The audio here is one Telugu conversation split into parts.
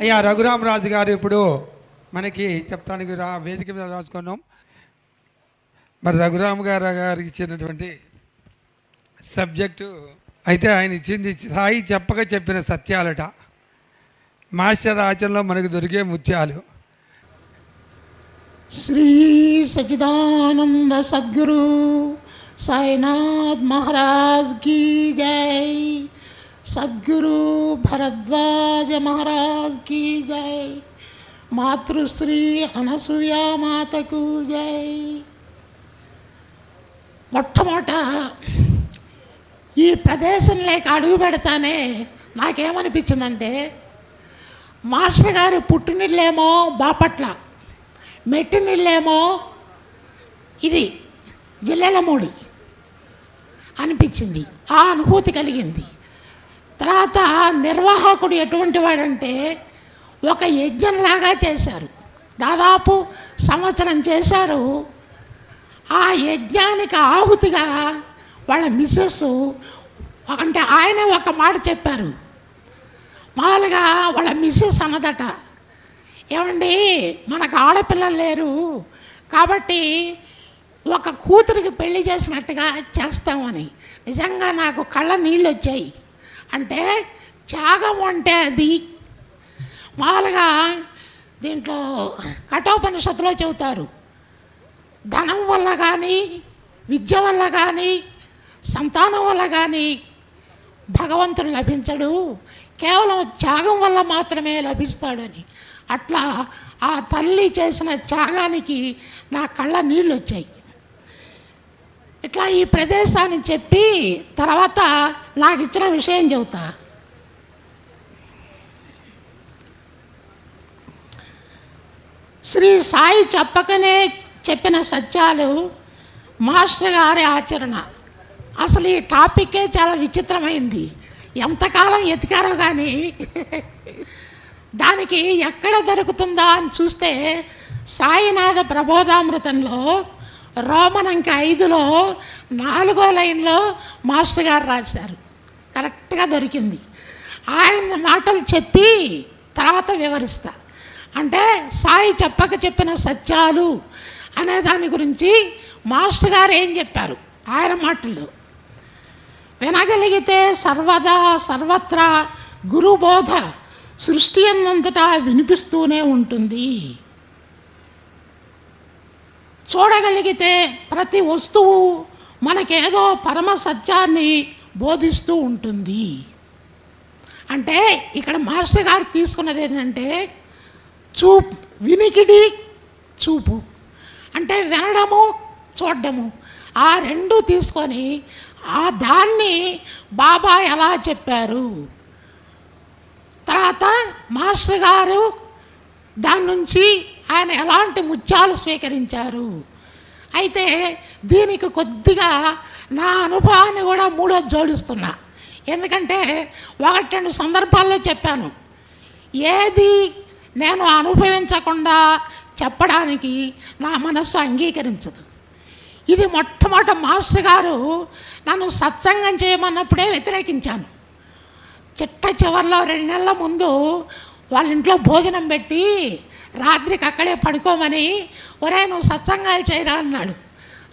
అయ్యా రఘురామరాజు గారు ఇప్పుడు మనకి చెప్తానికి రా వేదిక మీద రాసుకున్నాం. మరి రఘురామ గారు గారికి ఇచ్చినటువంటి సబ్జెక్టు అయితే ఆయన ఇచ్చింది సాయి చెప్పక చెప్పిన సత్యాలట. మాస్టర్ ఆచరణలో మనకు దొరికే ముత్యాలు. శ్రీ సచిదానంద సద్గురు సాయినాథ్ మహారాజ్ గీ జై. సద్గురు భరద్వాజ మహారాజ్ కీ జై. మాతృశ్రీ అనసూయా మాతకు జై. మొట్టమొట ఈ ప్రదేశం లేక అడుగు పెడతానే నాకేమనిపించిందంటే మాస్టర్ గారి పుట్టినిళ్ళేమో బాపట్ల మెట్టినిళ్ళేమో ఇది జిల్లెలమూడి అనిపించింది. ఆ అనుభూతి కలిగింది. తర్వాత నిర్వాహకుడు ఎటువంటి వాడంటే ఒక యజ్ఞంలాగా చేశారు. దాదాపు సంవత్సరం చేశారు. ఆ యజ్ఞానికి ఆహుతిగా వాళ్ళ మిస్సెస్ అంటే ఆయనే ఒక మాట చెప్పారు. మామూలుగా వాళ్ళ మిస్సెస్ అన్నదట ఏమండి మనకు ఆడపిల్లలు లేరు. కాబట్టి ఒక కూతురికి పెళ్ళి చేసినట్టుగా చేస్తామని. నిజంగా నాకు కళ్ళ నీళ్ళు వచ్చాయి అంటే త్యాగం అంటే అది. మామూలుగా దీంట్లో కఠోపనిషత్తులో చెబుతారు. ధనం వల్ల కానీ విద్య వల్ల కానీ సంతానం వల్ల కానీ భగవంతుడు లభించడు. కేవలం త్యాగం వల్ల మాత్రమే లభిస్తాడని. అట్లా ఆ తల్లి చేసిన త్యాగానికి నా కళ్ళ నీళ్ళు వచ్చాయి ఇట్లా ఈ ప్రదేశాన్ని చెప్పి తర్వాత నాకు ఇచ్చిన విషయం చెబుతా. శ్రీ సాయి చెప్పకనే చెప్పిన సత్యాలు మాస్టర్ గారి ఆచరణ. అసలు ఈ టాపిక్కే చాలా విచిత్రమైంది. ఎంతకాలం ఎతికారో కానీ దానికి ఎక్కడ దొరుకుతుందా అని చూస్తే సాయినాథ ప్రబోధామృతంలో రోమనంక ఐదులో నాలుగో లైన్లో మాస్టర్ గారు రాశారు. కరెక్ట్గా దొరికింది. ఆయన మాటలు చెప్పి తర్వాత వివరిస్తా. అంటే సాయి చెప్పక చెప్పిన సత్యాలు అనే దాని గురించి మాస్టర్ గారు ఏం చెప్పారు? ఆయన మాటల్లో. వినగలిగితే సర్వదా సర్వత్రా గురుబోధ సృష్టి అన్నంతటా వినిపిస్తూనే ఉంటుంది. చూడగలిగితే ప్రతి వస్తువు మనకేదో పరమ సత్యాన్ని బోధిస్తూ ఉంటుంది. అంటే ఇక్కడ మాస్టర్ గారు తీసుకున్నది ఏంటంటే చూపు వినికిడి చూపు. అంటే వినడము చూడడము. ఆ రెండు తీసుకొని ఆ దాన్ని బాబా ఎలా చెప్పారు? తర్వాత మాస్టర్ గారు దాని నుంచి ఆయన ఎలాంటి ముత్యాలు స్వీకరించారు? అయితే దీనికి కొద్దిగా నా అనుభవాన్ని కూడా మూడో జోడిస్తున్నా. ఎందుకంటే ఒకటి రెండు సందర్భాల్లో చెప్పాను. ఏది నేను అనుభవించకుండా చెప్పడానికి నా మనస్సు అంగీకరించదు. ఇది మొట్టమొదట మాస్టర్ గారు నన్ను సత్సంగం చేయమన్నప్పుడే వ్యతిరేకించాను. చిట్ట చివరిలో రెండు నెలల ముందు వాళ్ళ ఇంట్లో భోజనం పెట్టి రాత్రికి అక్కడే పడుకోమని ఒరే నువ్వు సత్సంగాలు చేయరా? అన్నాడు.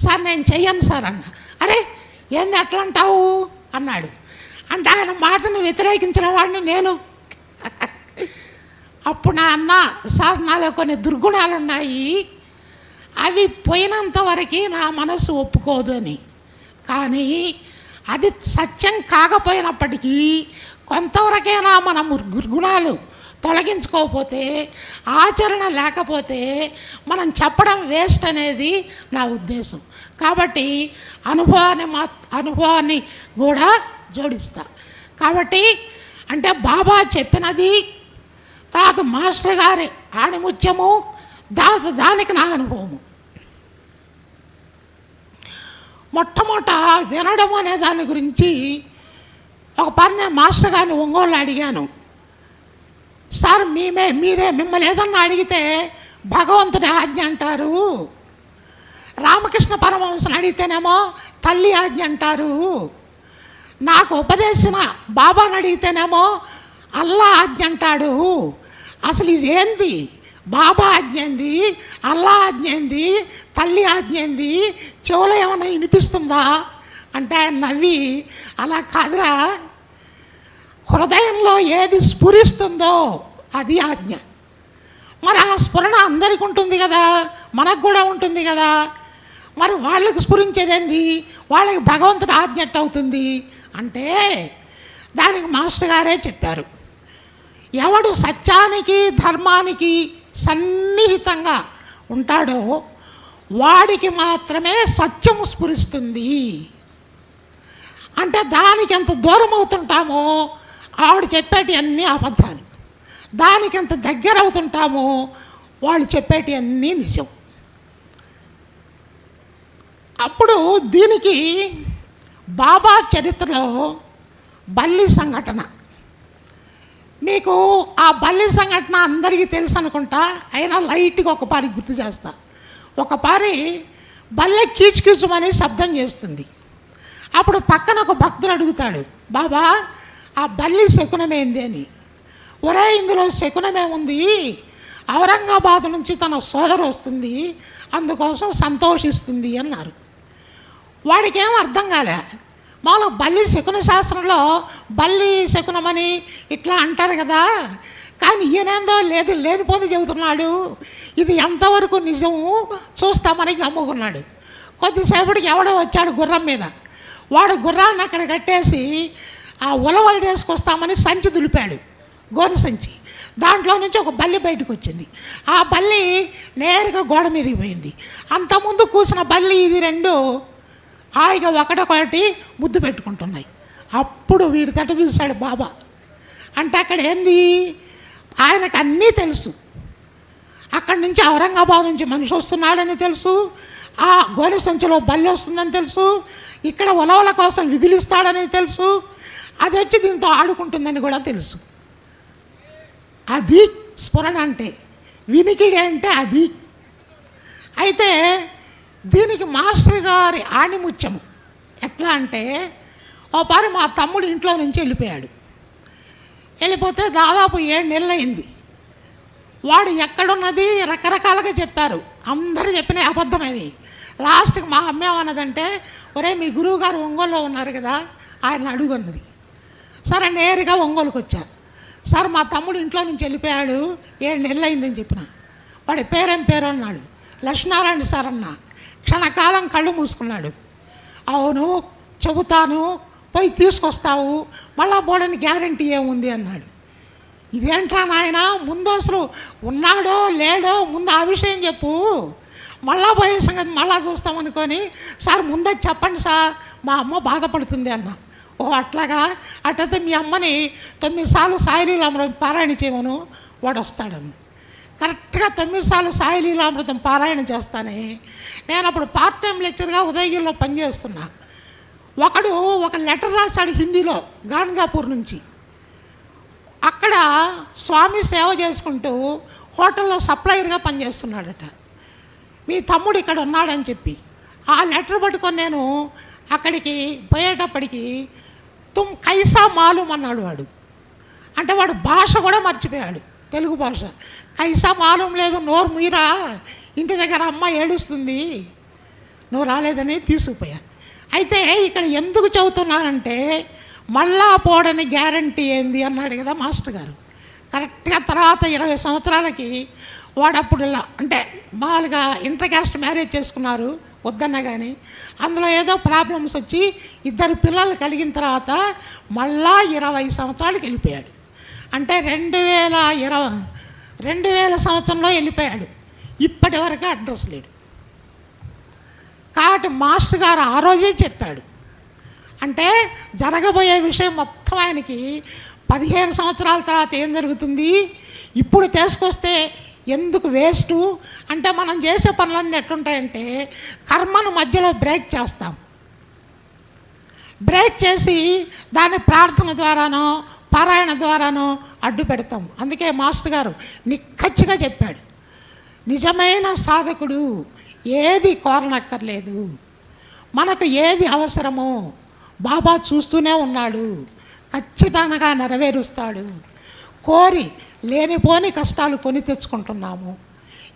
సార్ నేను చెయ్యను సార్ అన్న. అరే ఏంది అట్లా అంటావు అన్నాడు. అంటే ఆయన మాటను వ్యతిరేకించిన వాడిని నేను. అప్పుడు నా అన్న సార్ నాలో కొన్ని దుర్గుణాలు ఉన్నాయి అవి పోయినంత వరకు నా మనసు ఒప్పుకోదు అని. కానీ అది సత్యం కాకపోయినప్పటికీ కొంతవరకైనా మన గుణాలు తొలగించుకోకపోతే ఆచరణ లేకపోతే మనం చెప్పడం వేస్ట్ అనేది నా ఉద్దేశం. కాబట్టి అనుభవాన్ని మా అనుభవాన్ని కూడా జోడిస్తా. కాబట్టి అంటే బాబా చెప్పినది తర్వాత మాస్టర్ గారి ఆణిముత్యము దా దానికి నా అనుభవము. మొట్టమొదట వినడం అనే దాని గురించి ఒక పని మాస్టర్ గారిని ఒంగోలు అడిగాను. సార్ మేమే మీరే మిమ్మల్ని ఏదన్నా అడిగితే భగవంతుని ఆజ్ఞ అంటారు. రామకృష్ణ పరమహంసను అడిగితేనేమో తల్లి ఆజ్ఞ అంటారు. నాకు ఉపదేశిన బాబాను అడిగితేనేమో అల్లా ఆజ్ఞ అంటాడు. అసలు ఇదేంది బాబా ఆజ్ఞ ఏంది? అల్లా ఆజ్ఞ ఏంది? తల్లి ఆజ్ఞ ఏంది? చెవులో ఏమైనా వినిపిస్తుందా? అంటే ఆయన నవ్వి అలా కాదురా హృదయంలో ఏది స్ఫురిస్తుందో అది ఆజ్ఞ. మరి ఆ స్ఫురణ అందరికి ఉంటుంది కదా మనకు కూడా ఉంటుంది కదా. మరి వాళ్ళకి స్ఫురించేదేంది? వాళ్ళకి భగవంతుడు ఆజ్ఞట్టు అవుతుంది అంటే దానికి మాస్టర్ గారే చెప్పారు. ఎవడు సత్యానికి ధర్మానికి సన్నిహితంగా ఉంటాడో వాడికి మాత్రమే సత్యం స్ఫురిస్తుంది. అంటే దానికి ఎంత దూరం అవుతుంటామో ఆవిడ చెప్పేటి అన్నీ అబద్ధాలు. దానికి ఎంత దగ్గర అవుతుంటామో వాళ్ళు చెప్పేటి అన్నీ నిజం. అప్పుడు దీనికి బాబా చరిత్రలో బల్లి సంఘటన. మీకు ఆ బల్లి సంఘటన అందరికీ తెలుసు అనుకుంటా అయినా లైట్గా ఒక పారి గుర్తు చేస్తా. ఒక పారి బల్లె కీచుకీచుమని శబ్దం చేస్తుంది. అప్పుడు పక్కన ఒక భక్తుడు అడుగుతాడు బాబా ఆ బల్లి శకునమేంది అని. ఒరే ఇందులో శకునమేముంది? ఔరంగాబాద్ నుంచి తన సోదరు వస్తుంది అందుకోసం సంతోషిస్తుంది అన్నారు. వాడికేం అర్థం కాలే. మాలో బల్లి శకున శాస్త్రంలో బల్లి శకునమని ఇట్లా అంటారు కదా. కానీ ఈయనేందో లేదు లేనిపోతే చెబుతున్నాడు. ఇది ఎంతవరకు నిజము చూస్తామని గమ్ముకున్నాడు. కొద్దిసేపటికి ఎవడో వచ్చాడు గుర్రం మీద. వాడు గుర్రాన్ని అక్కడ కట్టేసి ఆ ఉలవలు తీసుకొస్తామని సంచి దులిపాడు గోరు సంచి. దాంట్లో నుంచి ఒక బల్లి బయటకు వచ్చింది. ఆ బల్లి నేరుగా గోడ మీదకి పోయింది. అంతకుముందు కూసిన బల్లి ఇది రెండు హాయిగా ఒకటొకటి ముద్దు పెట్టుకుంటున్నాయి. అప్పుడు వీడి తట చూశాడు బాబా. అంటే అక్కడ ఏంది? ఆయనకు అన్నీ తెలుసు. అక్కడి నుంచి ఔరంగాబాద్ నుంచి మనిషి వస్తున్నాడని తెలుసు. ఆ గోనె సంచిలో బల్లి వస్తుందని తెలుసు. ఇక్కడ ఉలవల కోసం విధులిస్తాడని తెలుసు. అది వచ్చి దీంతో ఆడుకుంటుందని కూడా తెలుసు. అది స్ఫురణ అంటే వినికిడి అంటే అది. అయితే దీనికి మాస్టర్ గారి ఆణిముత్యము ఎట్లా అంటే ఓ పారి మా తమ్ముడు ఇంట్లో నుంచి వెళ్ళిపోయాడు. వెళ్ళిపోతే దాదాపు ఏడు నెలలు అయింది వాడు ఎక్కడున్నది రకరకాలుగా చెప్పారు. అందరూ చెప్పిన అబద్ధమైనవి. లాస్ట్కి మా అమ్మ ఏమన్నదంటే ఒరే మీ గురువు గారు ఒంగోలులో ఉన్నారు కదా ఆయన అడుగున్నది. సరే నేరుగా ఒంగోలుకి వచ్చా. సార్ మా తమ్ముడు ఇంట్లో నుంచి వెళ్ళిపోయాడు. ఏడు నెలలు అయిందని చెప్పిన. వాడి పేరేం పేరు అన్నాడు. లక్ష్మీనారాయణ సార్ అన్న. క్షణకాలం కళ్ళు మూసుకున్నాడు. అవును చెబుతాను పోయి తీసుకొస్తావు మళ్ళా బోడని గ్యారంటీ ఏముంది అన్నాడు. ఇదేంట్రా నాయన ముందు అసలు ఉన్నాడో లేడో ముందు ఆ విషయం చెప్పు. మళ్ళా పోయే సంగతి మళ్ళా చూస్తామనుకొని సార్ ముందే చెప్పండి సార్ మా అమ్మ బాధపడుతుంది అన్న. ఓ అట్లాగా? అట్టయితే మీ అమ్మని తొమ్మిది సార్లు సాయిలీలామృతం పారాయణ చేయమను. వాడు వస్తాడన్న కరెక్ట్గా తొమ్మిది సార్లు సాయిలీలామృతం పారాయణ చేస్తానే. నేను అప్పుడు పార్ట్ టైం లెక్చర్గా ఉదయగిరిలో పనిచేస్తున్నా ఒకడు ఒక లెటర్ రాశాడు హిందీలో గాన్గాపూర్ నుంచి. అక్కడ స్వామి సేవ చేసుకుంటూ హోటల్లో సప్లయర్గా పనిచేస్తున్నాడట మీ తమ్ముడు ఇక్కడ ఉన్నాడని చెప్పి. ఆ లెటర్ పట్టుకొని నేను అక్కడికి పోయేటప్పటికి తుమ్ కైసా మాలూమ్ అన్నాడు వాడు. అంటే వాడు భాష కూడా మర్చిపోయాడు తెలుగు భాష. కైసా మాలూమ్ లేదు నోరు మీరా ఇంటి దగ్గర అమ్మ ఏడుస్తుంది నువ్వు రాలేదని తీసుకుపోయా. అయితే ఇక్కడ ఎందుకు చదువుతున్నానంటే మళ్ళా పోడని గ్యారంటీ ఏంది అన్నాడు కదా మాస్టర్ గారు. కరెక్ట్గా తర్వాత ఇరవై సంవత్సరాలకి వాడప్పుడు అంటే మామూలుగా ఇంటర్ క్యాస్ట్ మ్యారేజ్ చేసుకున్నారు వద్దన్నా కానీ అందులో ఏదో ప్రాబ్లమ్స్ వచ్చి ఇద్దరు పిల్లలు కలిగిన తర్వాత మళ్ళా ఇరవై సంవత్సరాలకి వెళ్ళిపోయాడు. అంటే రెండు వేల ఇరవై రెండు వేల సంవత్సరంలో వెళ్ళిపోయాడు. ఇప్పటి వరకు అడ్రస్ లేడు. కాబట్టి మాస్టర్ గారు ఆ రోజే చెప్పాడు. అంటే జరగబోయే విషయం మొత్తం ఆయనకి పదిహేను సంవత్సరాల తర్వాత ఏం జరుగుతుంది? ఇప్పుడు తీసుకొస్తే ఎందుకు వేస్ట్? అంటే మనం చేసే పనులన్నీ ఎట్టుంటాయంటే కర్మను మధ్యలో బ్రేక్ చేస్తాం. బ్రేక్ చేసి దాన్ని ప్రార్థన ద్వారానో పారాయణ ద్వారానో అడ్డు పెడతాం. అందుకే మాస్టర్ గారు నిక్కచ్చిగా చెప్పాడు. నిజమైన సాధకుడు ఏది కోరనక్కర్లేదు. మనకు ఏది అవసరమో బాబా చూస్తూనే ఉన్నాడు. ఖచ్చితంగా నెరవేరుస్తాడు. కోరి లేనిపోని కష్టాలు కొని తెచ్చుకుంటున్నాము.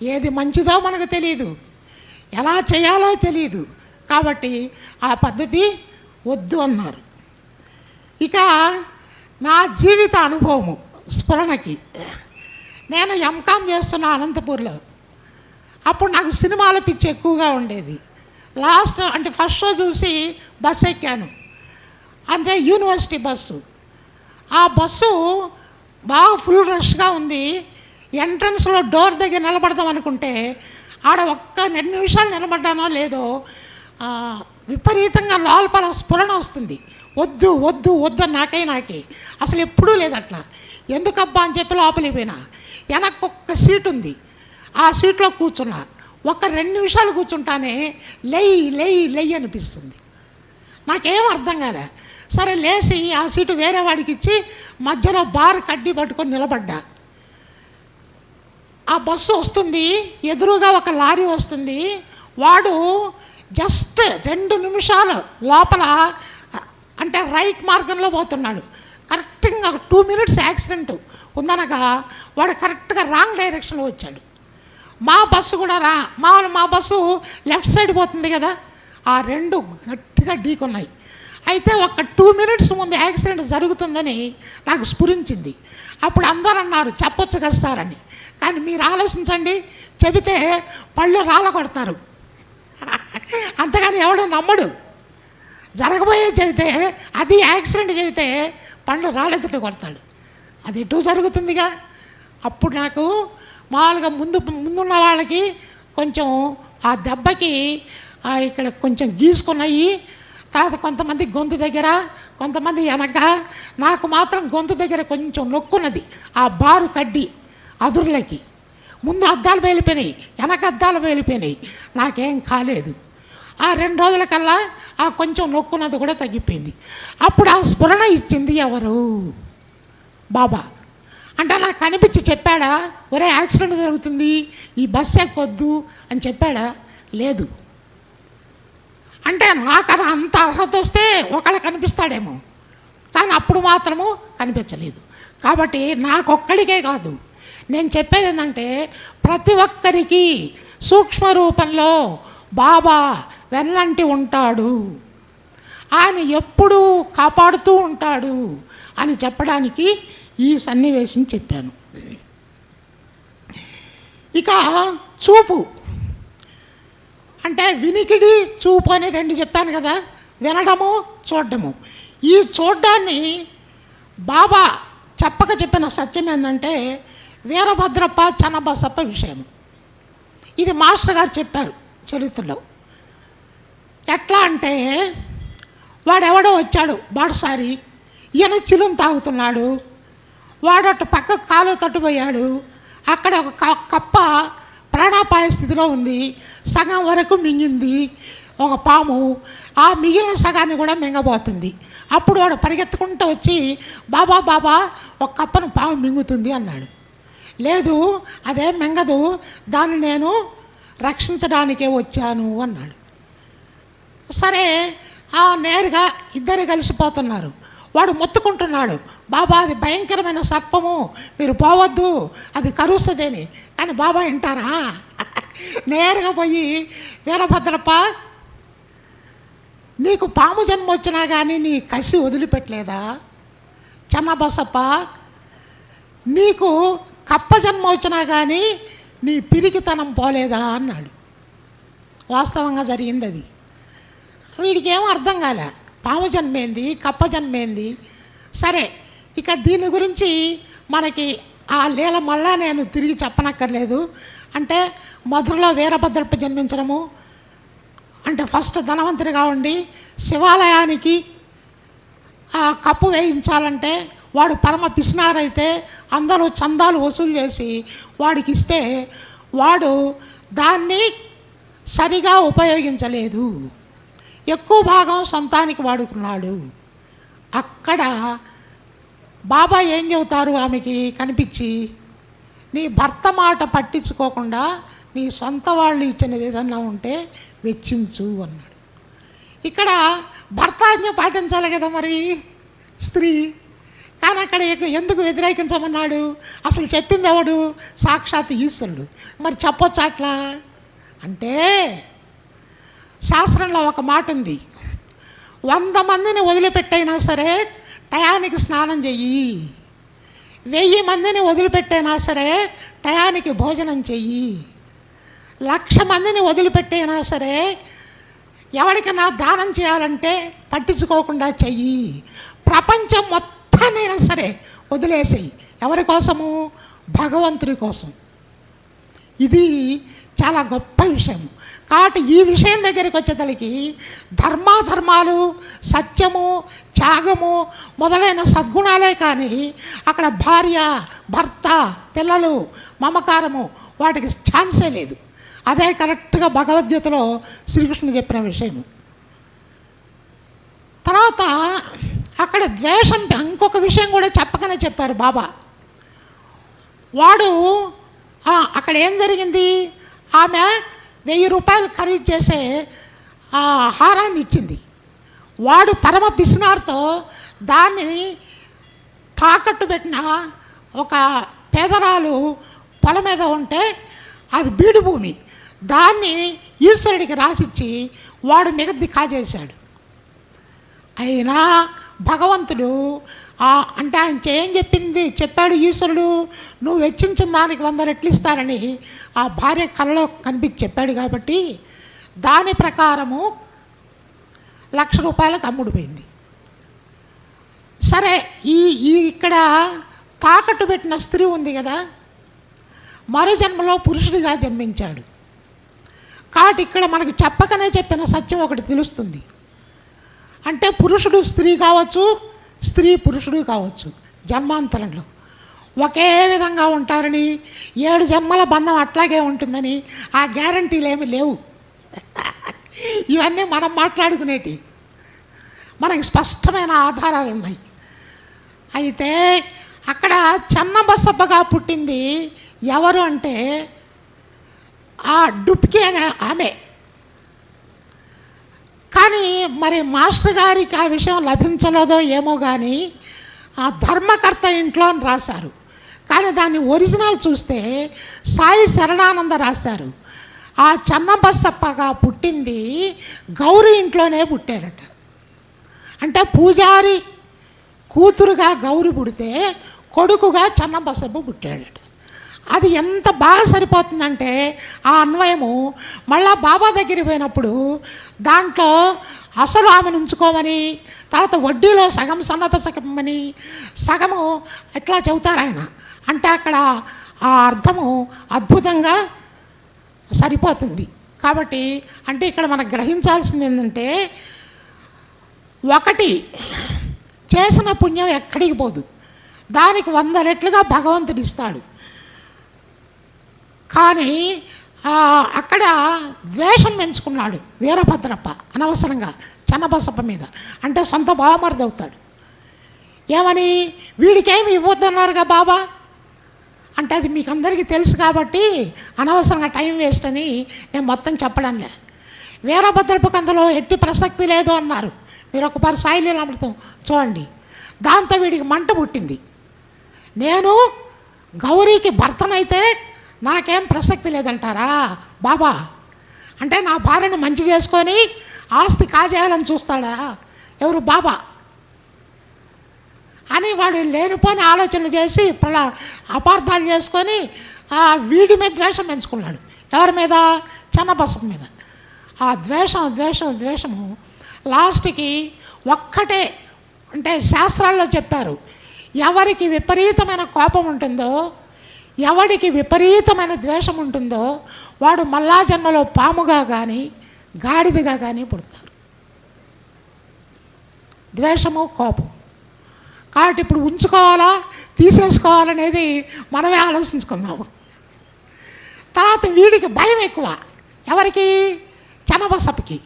ఏది మంచిదో మనకు తెలియదు ఎలా చేయాలో తెలియదు కాబట్టి ఆ పద్ధతి వద్దు అన్నారు. ఇక నా జీవిత అనుభవము స్ఫురణకి. నేను ఎంకామ్ చేస్తున్న అనంతపూర్లో. అప్పుడు నాకు సినిమాల పిచ్చి ఎక్కువగా ఉండేది. లాస్ట్ అంటే ఫస్ట్ షో చూసి బస్సు ఎక్కాను. అంటే యూనివర్సిటీ బస్సు. ఆ బస్సు బాగా ఫుల్ రష్గా ఉంది. ఎంట్రన్స్లో డోర్ దగ్గర నిలబడదాం అనుకుంటే ఆడ ఒక్క రెండు నిమిషాలు నిలబడ్డానో లేదో విపరీతంగా లోపల స్ఫురణ వస్తుంది. వద్దు వద్దు వద్దు నాకే నాకే. అసలు ఎప్పుడూ లేదు అట్లా. ఎందుకబ్బా అని చెప్పి లోపలికి పోయినా. వెనక్కి ఒక్క సీట్ ఉంది. ఆ సీట్లో కూర్చున్నా. ఒక్క రెండు నిమిషాలు కూర్చుంటానే లెయ్ లెయ్ లెయ్ అనిపిస్తుంది. నాకేం అర్థం కాలే. సరే లేచి ఆ సీటు వేరే వాడికి ఇచ్చి మధ్యలో బార్ కడ్డీ పట్టుకొని నిలబడ్డా. ఆ బస్సు వస్తుంది ఎదురుగా ఒక లారీ వస్తుంది. వాడు జస్ట్ రెండు నిమిషాలు లోపల అంటే రైట్ మార్గంలో పోతున్నాడు. కరెక్ట్గా టూ మినిట్స్ యాక్సిడెంట్ ఉందనగా వాడు కరెక్ట్గా రాంగ్ డైరెక్షన్లో వచ్చాడు. మా బస్సు కూడా రా మా మా బస్సు లెఫ్ట్ సైడ్ పోతుంది కదా. ఆ రెండు గట్టిగా ఢీకొన్నాయి. అయితే ఒక టూ మినిట్స్ ముందు యాక్సిడెంట్ జరుగుతుందని నాకు స్ఫురించింది. అప్పుడు అందరూ అన్నారు చెప్పొచ్చు కదా సార్ అని. కానీ మీరు ఆలోచించండి చెబితే పళ్ళు రాల కొడతారు అంతగాని ఎవడు నమ్మడు. జరగబోయే చెబితే అది యాక్సిడెంట్ చెబితే పళ్ళు రాలెత్తుట కొడతాడు. అది ఎటు జరుగుతుందిగా. అప్పుడు నాకు మామూలుగా ముందు ముందున్న వాళ్ళకి కొంచెం ఆ దెబ్బకి ఇక్కడ కొంచెం గీసుకున్నాయి. తర్వాత కొంతమంది గొంతు దగ్గర కొంతమంది వెనక నాకు మాత్రం గొంతు దగ్గర కొంచెం నొక్కున్నది. ఆ బారు కడ్డి అదురులకి. ముందు అద్దాలు వేలిపోయినాయి వెనక అద్దాలు వేలిపోయినాయి నాకేం కాలేదు. ఆ రెండు రోజుల కల్లా ఆ కొంచెం నొక్కున్నది కూడా తగ్గిపోయింది. అప్పుడు ఆ స్ఫురణ ఇచ్చింది ఎవరు? బాబా. అంటే నాకు కనిపించి చెప్పాడా ఒరే యాక్సిడెంట్ జరుగుతుంది ఈ బస్ ఎక్కొద్దు అని చెప్పాడా? లేదు. అంటే నాకు అది అంత అర్హత వస్తే ఒకళ్ళ కనిపిస్తాడేమో. కానీ అప్పుడు మాత్రము కనిపించలేదు. కాబట్టి నాకొక్కడికే కాదు. నేను చెప్పేది ఏంటంటే ప్రతి ఒక్కరికి సూక్ష్మ రూపంలో బాబా వెన్నంటి ఉంటాడు. ఆయన ఎప్పుడూ కాపాడుతూ ఉంటాడు అని చెప్పడానికి ఈ సన్నివేశం చెప్పాను. ఇక చూపు. అంటే వినికిడి చూపు అని రెండు చెప్పాను కదా వినడము చూడడము. ఈ చూడ్డాన్ని బాబా చెప్పక చెప్పిన సత్యం ఏంటంటే వీరభద్రప్ప చనబసప్ప విషయం ఇది మాస్టర్ గారు చెప్పారు చరిత్రలో. ఎట్లా అంటే వాడెవడో వచ్చాడు బాడసారి ఈయన చిలుం తాగుతున్నాడు వాడు అటు పక్క కాలు తట్టుపోయాడు అక్కడ ఒక క- కప్ప ప్రాణాపాయ స్థితిలో ఉంది సగం వరకు మింగింది. ఒక పాము ఆ మిగిలిన సగాన్ని కూడా మింగబోతుంది. అప్పుడు వాడు పరిగెత్తుకుంటూ వచ్చి బాబా బాబా ఒక కప్పను పాము మింగుతుంది అన్నాడు. లేదు అదేం మింగదు దాన్ని నేను రక్షించడానికే వచ్చాను అన్నాడు. సరే ఆ నేరుగా ఇద్దరు కలిసిపోతున్నారు. వాడు మొత్తుకుంటున్నాడు. బాబా అది భయంకరమైన సర్పము. మీరు పోవద్దు అది కరుస్తుందని. కానీ బాబా వింటారా? నేరుగా పోయి వీరభద్రప్ప నీకు పాము జన్మ వచ్చినా కానీ నీ కసి వదిలిపెట్టలేదా? చెన్నబసప్ప నీకు కప్ప జన్మ వచ్చినా కానీ నీ పిరికితనం పోలేదా? అన్నాడు. వాస్తవంగా జరిగింది అది వీడికి ఏమో అర్థం కాలే. పాము జన్మేంది కప్ప జన్మేంది? సరే ఇక దీని గురించి మనకి ఆ లీల మళ్ళా నేను తిరిగి చెప్పనక్కర్లేదు. అంటే మధురలో వీరభద్రప్ప జన్మించడము. అంటే ఫస్ట్ ధనవంతుడిగా ఉండి శివాలయానికి ఆ కప్పు వేయించాలంటే వాడు పరమ పిసినారైతే అందరూ చందాలు వసూలు చేసి వాడికి ఇస్తే వాడు దాన్ని సరిగా ఉపయోగించలేదు. ఎక్కువ భాగం సొంతానికి వాడుకున్నాడు. అక్కడ బాబా ఏం చెబుతారు ఆమెకి? కనిపించి నీ భర్త మాట పట్టించుకోకుండా నీ సొంత వాళ్ళు ఇచ్చినది ఏదన్నా ఉంటే వెచ్చించు అన్నాడు. ఇక్కడ భర్తాజ్ఞ పాటించాలి కదా మరి స్త్రీ. కానీ అక్కడ ఎందుకు వ్యతిరేకించమన్నాడు? అసలు చెప్పింది ఎవడు? సాక్షాత్ ఈశ్వరుడు. మరి చెప్పొచ్చు అట్లా? అంటే శాస్త్రంలో ఒక మాట ఉంది. వంద మందిని వదిలిపెట్టైనా సరే టయానికి స్నానం చెయ్యి. వెయ్యి మందిని వదిలిపెట్టైనా సరే టయానికి భోజనం చెయ్యి. లక్ష మందిని వదిలిపెట్టైనా సరే ఎవరికైనా దానం చేయాలంటే పట్టించుకోకుండా చెయ్యి. ప్రపంచం మొత్తానైనా సరే వదిలేసేయి. ఎవరి కోసము? భగవంతుడి కోసం. ఇది చాలా గొప్ప విషయం కాబట్టి ఈ విషయం దగ్గరికి వచ్చేతలకి ధర్మాధర్మాలు సత్యము త్యాగము మొదలైన సద్గుణాలే కానీ అక్కడ భార్య భర్త పిల్లలు మమకారము వాటికి ఛాన్సే లేదు. అదే కరెక్ట్గా భగవద్గీతలో శ్రీకృష్ణుడు చెప్పిన విషయం. తర్వాత అక్కడ ద్వేషం ఇంకొక విషయం కూడా చెప్పకనే చెప్పారు బాబా. వాడు అక్కడ ఏం జరిగింది? ఆమె వెయ్యి రూపాయలు ఖరీదు చేసే ఆ హారాన్ని ఇచ్చింది. వాడు పరమ పిసినార్తో దాన్ని తాకట్టు పెట్టిన ఒక పేదరాలు పొలం మీద ఉంటే అది బీడు భూమి. దాన్ని ఈశ్వరుడికి రాసిచ్చి వాడు మిగద్ది కాజేశాడు. అయినా భగవంతుడు అంటే ఆయన ఏం చెప్పింది? చెప్పాడు ఈశ్వరుడు నువ్వు వెచ్చించిన దానికి వంద రెట్లు ఇస్తారని ఆ భార్య కలలో కనిపించి చెప్పాడు కాబట్టి దాని ప్రకారము లక్ష రూపాయలకు అమ్ముడుపోయింది సరే ఈ ఈ ఇక్కడ తాకట్టు పెట్టిన స్త్రీ ఉంది కదా మరో జన్మలో పురుషుడిగా జన్మించాడు. కాబట్టి ఇక్కడ మనకు చెప్పకనే చెప్పిన సత్యం ఒకటి తెలుస్తుంది. అంటే పురుషుడు స్త్రీ కావచ్చు స్త్రీ పురుషుడు కావచ్చు జన్మాంతరంలో. ఒకే విధంగా ఉంటారని ఏడు జన్మల బంధం అట్లాగే ఉంటుందని ఆ గ్యారంటీలు ఏమి లేవు. ఇవన్నీ మనం మాట్లాడుకునేటి. మనకి స్పష్టమైన ఆధారాలు ఉన్నాయి అయితే అక్కడ చెన్నబసబ్బగా పుట్టింది ఎవరు అంటే ఆ డుప్కి అనే ఆమె. కానీ మరి మాస్టర్ గారికి ఆ విషయం లభించలేదో ఏమో కానీ ఆ ధర్మకర్త ఇంట్లో అని రాశారు. కానీ దాన్ని ఒరిజినల్ చూస్తే సాయి శరణానంద రాశారు. ఆ చెన్నబసప్పగా పుట్టింది గౌరీ ఇంట్లోనే పుట్టారట. అంటే పూజారి కూతురుగా గౌరి పుడితే కొడుకుగా చెన్నబసప్ప పుట్టాడట. అది ఎంత బాగా సరిపోతుందంటే ఆ అన్వయము మళ్ళా బాబా దగ్గరికి పోయినప్పుడు దాంట్లో అసలు ఆమెను ఉంచుకోమని తర్వాత వడ్డీలో సగం సన్నపసకమని సగము ఎట్లా చెబుతారు ఆయన? అంటే అక్కడ ఆ అర్థము అద్భుతంగా సరిపోతుంది. కాబట్టి అంటే ఇక్కడ మనం గ్రహించాల్సింది ఏంటంటే ఒకటి చేసిన పుణ్యం ఎక్కడికి పోదు. దానికి వంద రెట్లుగా భగవంతుడు ఇస్తాడు. కానీ అక్కడ ద్వేషం పెంచుకున్నాడు వీరభద్రప్ప అనవసరంగా చన్నబసప్ప మీద. అంటే సొంత బావమరిది అవుతాడు. ఏమని? వీడికేమి ఇవ్వద్దన్నారుగా బాబా? అంటే అది మీకు అందరికీ తెలుసు కాబట్టి అనవసరంగా టైం వేస్ట్ అని నేను మొత్తం చెప్పడంలే వీరభద్రప్పకు అందులో ఎట్టి ప్రసక్తి లేదు అన్నారు. మీరు ఒకసారి సాయిలీల అమృతం చూడండి. దాంతో వీడికి మంట పుట్టింది. నేను గౌరీకి భర్తనైతే నాకేం ప్రసక్తి లేదంటారా? బాబా అంటే నా భార్యను మంచి చేసుకొని ఆస్తి కాజేయాలని చూస్తాడా? ఎవరు బాబా? అని వాడు లేనిపోని ఆలోచనలు చేసి ప్ర అపార్థాలు చేసుకొని ఆ వీడి మీద ద్వేషం పెంచుకున్నాడు. ఎవరి మీద? చెన్నబసం మీద. ఆ ద్వేషం ద్వేషం ద్వేషము లాస్ట్కి ఒక్కటే అంటే శాస్త్రాల్లో చెప్పారు ఎవరికి విపరీతమైన కోపం ఉంటుందో ఎవడికి విపరీతమైన ద్వేషం ఉంటుందో వాడు మల్లా జన్మలో పాముగా కానీ గాడిదగా కానీ పుడతారు. ద్వేషము కోపం కాబట్టి ఇప్పుడు ఉంచుకోవాలా తీసేసుకోవాలనేది మనమే ఆలోచించుకుందాము. తర్వాత వీడికి భయం ఎక్కువ. ఎవరికి? చనబసపుకి.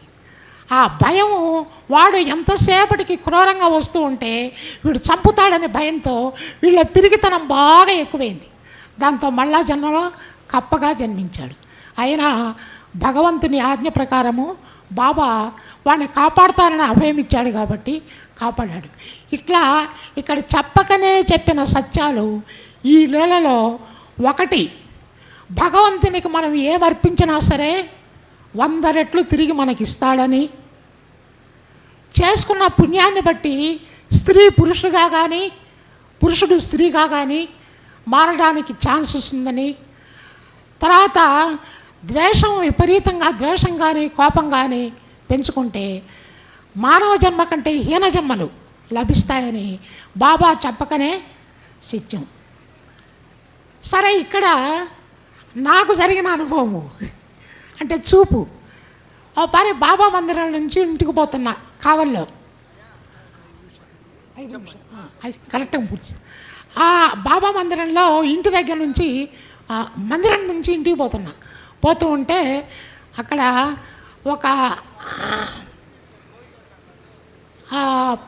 ఆ భయము వాడు ఎంతసేపటికి క్రూరంగా వస్తూ ఉంటే వీడు చంపుతాడనే భయంతో వీళ్ళ పిరిగితనం బాగా ఎక్కువైంది. దాంతో మళ్ళా జన్మలో కప్పగా జన్మించాడు. అయినా భగవంతుని ఆజ్ఞ ప్రకారము బాబా వాడిని కాపాడుతానని అభయం ఇచ్చాడు కాబట్టి కాపాడాడు. ఇట్లా ఇక్కడ చెప్పకనే చెప్పిన సత్యాలు ఈ లీలలో ఒకటి. భగవంతునికి మనం ఏమర్పించినా సరే వంద రెట్లు తిరిగి మనకి ఇస్తాడని చేసుకున్న పుణ్యాన్ని బట్టి స్త్రీ పురుషుడుగా కానీ పురుషుడు స్త్రీగా కానీ మారడానికి ఛాన్స్ వస్తుందని. తర్వాత ద్వేషం విపరీతంగా ద్వేషం కానీ కోపం కానీ పెంచుకుంటే మానవ జన్మ కంటే హీన జన్మలు లభిస్తాయని బాబా చెప్పకనే సత్యం సరే ఇక్కడ నాకు జరిగిన అనుభవము. అంటే చూపు. ఓ పని బాబా మందిరం నుంచి ఇంటికి పోతున్నా కావల్లో. ఐదు నిమిషం ఐదు కరెక్ట్గా పూర్తి ఆ బాబా మందిరంలో ఇంటి దగ్గర నుంచి మందిరం నుంచి ఇంటికి పోతున్నా. పోతూ ఉంటే అక్కడ ఒక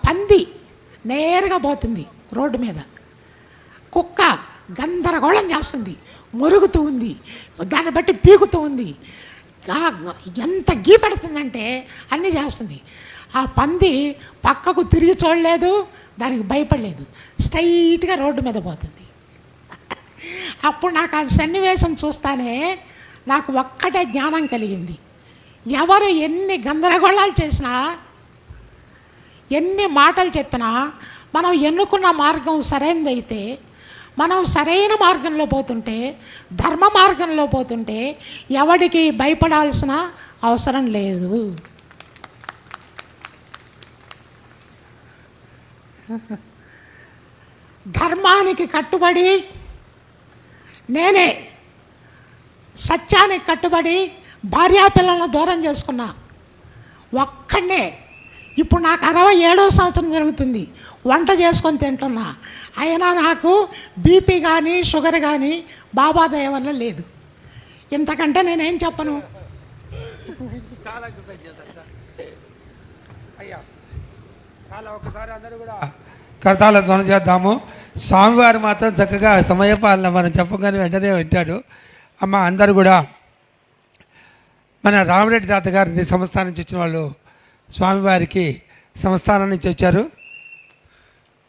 పంది నేరుగా పోతుంది రోడ్డు మీద. కుక్క గందరగోళం చేస్తుంది మురుగుతూ ఉంది దాన్ని బట్టి పీకుతూ ఉంది. ఎంత గీ పెడుతుందంటే అన్నీ చేస్తుంది. ఆ పంది పక్కకు తిరిగి చూడలేదు దానికి భయపడలేదు. స్ట్రైట్గా రోడ్డు మీద పోతుంది. అప్పుడు నాకు ఆ సన్నివేశం చూస్తానే నాకు ఒక్కటే జ్ఞానం కలిగింది. ఎవరు ఎన్ని గందరగోళాలు చేసినా ఎన్ని మాటలు చెప్పినా మనం ఎన్నుకున్న మార్గం సరైనదైతే మనం సరైన మార్గంలో పోతుంటే ధర్మ మార్గంలో పోతుంటే ఎవడికి భయపడాల్సిన అవసరం లేదు. ధర్మానికి కట్టుబడి నేనే సత్యానికి కట్టుబడి భార్యాపిల్లలను దూరం చేసుకున్నా. ఒక్కడనే. ఇప్పుడు నాకు అరవై ఏడో సంవత్సరం జరుగుతుంది. వంట చేసుకొని తింటున్నా. అయినా నాకు బీపీ కానీ షుగర్ కానీ బాబా దయ వల్ల లేదు. ఇంతకంటే నేనేం చెప్పను? చాలా సార్. అయ్యా చాలా ఒకసారి అందరూ కూడా కరతాల ధ్వని చేద్దాము. స్వామివారు మాత్రం చక్కగా సమయపాలన మనం చెప్పగానే వెంటనే పెట్టాడు అమ్మ అందరూ కూడా మన రామరెడ్డి తాతగారి సంస్థానం నుంచి వచ్చిన వాళ్ళు స్వామివారికి సంస్థానం నుంచి వచ్చారు.